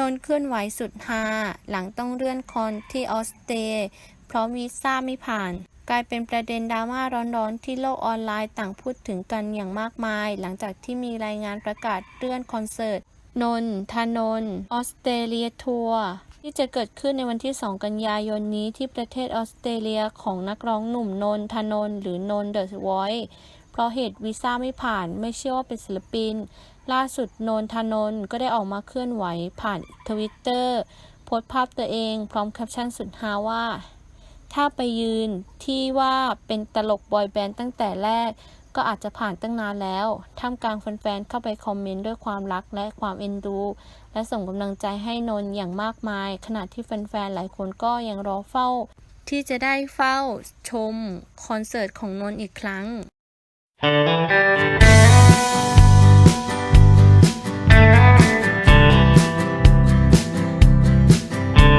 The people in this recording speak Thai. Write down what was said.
นนเคลื่อนไหวสุดฮาหลังต้องเลื่อนคอนที่ออสเตรเลียเพราะวีซ่าไม่ผ่าน กลายเป็นประเด็นดราม่าร้อนๆ ที่โลกออนไลน์ต่างพูดถึงกันอย่างมากมาย หลังจากที่มีรายงานประกาศเลื่อนคอนเสิร์ตนนทนนท์ออสเตรเลียทัวร์ที่จะเกิดขึ้นในวันที่ 2 กันยายนนี้ที่ประเทศออสเตรเลียของนักร้องหนุ่มนนทนน์หรือนนเดอะวอย เพราะเหตุวีซ่าไม่ผ่านไม่เชื่อว่าเป็นศิลปิน ล่าสุดนนทนน์ก็ได้ออกมาเคลื่อนไหวผ่านทวิตเตอร์โพสต์ภาพตัวเองพร้อมแคปชั่นสุดฮาว่า ถ้าไปยืนที่ว่าเป็นตลกบอยแบนด์ตั้งแต่แรก ก็อาจจะผ่านตั้งนานแล้วท่ามกลางแฟนๆเข้าไปคอมเมนต์ด้วยความรักและความเอ็นดู และส่งกำลังใจให้นนอย่างมากมาย ขณะที่แฟนๆหลายคนก็ยังรอเฝ้าที่จะได้เฝ้าชมคอนเสิร์ตของนนท์อีกครั้ง Música